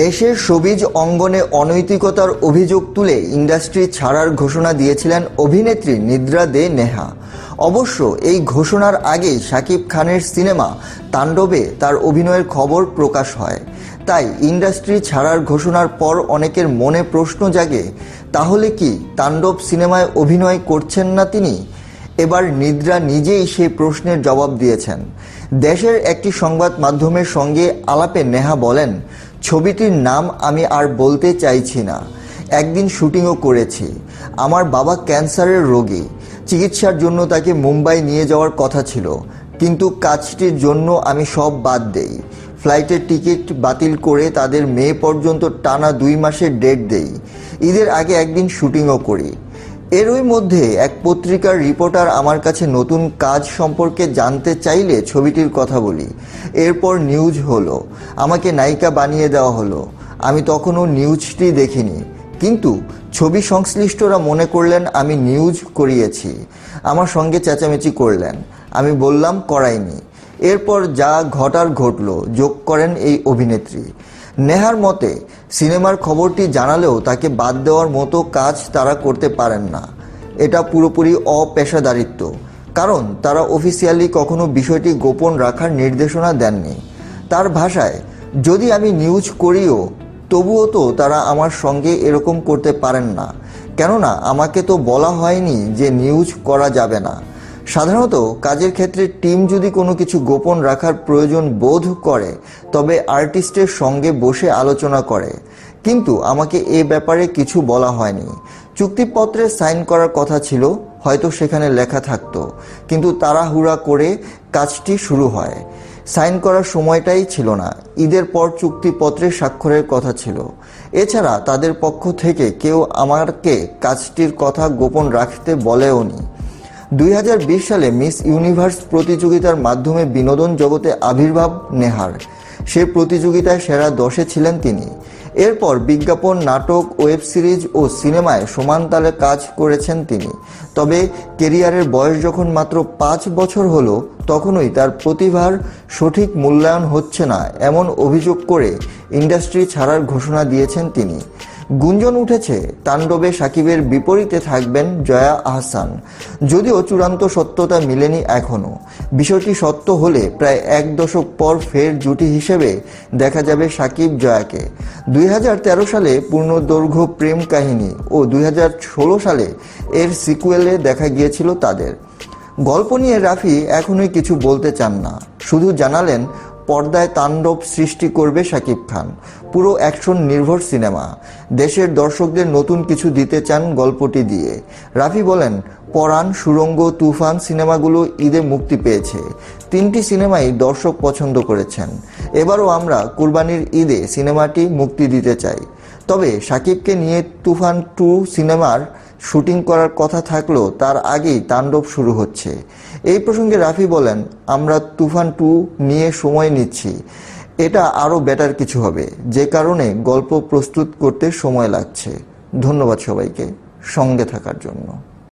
দেশের সবিজ অঙ্গনে অনৈতিকতার অভিযোগ তুলে ইন্ডাস্ট্রি ছাড়ার ঘোষণা দিয়েছিলেন অভিনেত্রী নিদ্রা দে নেহা। অবশ্য এই ঘোষণার আগেই শাকিব খানের সিনেমা তাণ্ডবে তার অভিনয়ের খবর প্রকাশ হয়। তাই ইন্ডাস্ট্রি ছাড়ার ঘোষণার পর অনেকের মনে প্রশ্ন জাগে, তাহলে কি তাণ্ডব সিনেমায় অভিনয় করছেন না তিনি? এবার নিদ্রা নিজেই সেই প্রশ্নের জবাব দিয়েছেন। দেশের একটি সংবাদ মাধ্যমের সঙ্গে আলাপে নেহা বলেন ছবিটির নাম আমি আর বলতে চাইছি না। একদিন শুটিংও করেছি। আমার বাবা ক্যান্সারের রোগী। চিকিৎসার জন্য তাকে মুম্বাই নিয়ে যাওয়ার কথা ছিল। কিন্তু কাজটির জন্য আমি সব বাদ দেই। ফ্লাইটের টিকিট বাতিল করে তাদের মে পর্যন্ত টানা দুই মাসের ডেট দেই। ঈদের আগে একদিন শুটিংও করি। এরই মধ্যে এক পত্রিকার রিপোর্টার আমার কাছে নতুন কাজ সম্পর্কে জানতে চাইলে ছবিটির কথা বলি। এরপর নিউজ হলো। আমাকে নায়িকা বানিয়ে দেওয়া হলো। আমি তখনও নিউজটি দেখিনি। কিন্তু ছবি সংশ্লিষ্টরা মনে করলেন আমি নিউজ করিয়েছি। আমার সঙ্গে চেঁচামেচি করলেন। আমি বললাম, করাইনি। এরপর যা ঘটার ঘটল, যোগ করেন এই অভিনেত্রী। নেহার মতে, সিনেমার খবরটি জানালেও তাকে বাদ দেওয়ার মতো কাজ তারা করতে পারেন না। এটা পুরোপুরি অপেশাদারিত্ব। কারণ তারা অফিসিয়ালি কখনো বিষয়টি গোপন রাখার নির্দেশনা দেননি। তার ভাষায়, যদি আমি নিউজ করিও, তবুও তো তারা আমার সঙ্গে এরকম করতে পারেন না। কেননা, আমাকে তো বলা হয়নি যে নিউজ করা যাবে না। সাধারণত কাজের ক্ষেত্রে টিম যদি কোনো কিছু গোপন রাখার প্রয়োজন বোধ করে, তবে আর্টিস্টের সঙ্গে বসে আলোচনা করে। কিন্তু আমাকে এ ব্যাপারে কিছু বলা হয়নি। চুক্তিপত্রে সাইন করার কথা ছিল, হয়তো সেখানে লেখা থাকতো। কিন্তু তাড়াহুড়া করে কাজটি শুরু হয়। সাইন করার সময়টাই ছিল না। ঈদের পর চুক্তিপত্রে স্বাক্ষরের কথা ছিল। এছাড়া তাদের পক্ষ থেকে কেউ আমাকে কাজটির কথা গোপন রাখতে বলেওনি। দুই হাজার বিশ সালে মিস ইউনিভার্স প্রতিযোগিতার মাধ্যমে বিনোদন জগতে আবির্ভাব নেহার। সে প্রতিযোগিতায় সেরা দশে ছিলেন তিনি। এরপর বিজ্ঞাপন, নাটক, ওয়েব সিরিজ ও সিনেমায় সমান তালে কাজ করেছেন তিনি। তবে কেরিয়ারের বয়স যখন মাত্র পাঁচ বছর হলো, তখনই তার প্রতিভার সঠিক মূল্যায়ন হচ্ছে না, এমন অভিযোগ করে ইন্ডাস্ট্রি ছাড়ার ঘোষণা দিয়েছেন তিনি। গুঞ্জন উঠেছে, তাণ্ডবে সাকিবের বিপরীতে থাকবেন জয়া আহসান। যদিও চূড়ান্ত সত্যতা মিলেনি এখনও বিষয়টি সত্য হলে প্রায় এক দশক পর ফের জুটি হিসেবে দেখা যাবে সাকিব জয়াকে। দুই হাজার তেরো সালে পূর্ণদৈর্ঘ্য প্রেম কাহিনী ও দুই হাজার ষোলো সালে এর সিকুয়েলে দেখা গিয়েছিল তাদের। গল্প নিয়ে রাফি এখনোই কিছু বলতে চান না। শুধু জানালেন পর্দায় তাণ্ডব সৃষ্টি করবে শাকিব খান। পুরো অ্যাকশন নির্ভর সিনেমা। দেশের দর্শকদের নতুন কিছু দিতে চান গল্পটি দিয়ে। রাফি বলেন, পরাণ, সুরঙ্গ, তুফান সিনেমাগুলো ঈদে মুক্তি পেয়েছে। তিনটি সিনেমাই দর্শক পছন্দ করেছেন। এবারও আমরা কুরবানির ঈদে সিনেমাটি মুক্তি দিতে চাই। তবে সাকিবকে নিয়ে তুফান টু সিনেমার শুটিং করার কথা থাকলেও তার আগেই তাণ্ডব শুরু হচ্ছে। এই প্রসঙ্গে রাফি বলেন, আমরা তুফান টু নিয়ে সময় নিচ্ছি। এটা আরও বেটার কিছু হবে। যে কারণে গল্প প্রস্তুত করতে সময় লাগছে। ধন্যবাদ সবাইকে সঙ্গে থাকার জন্য।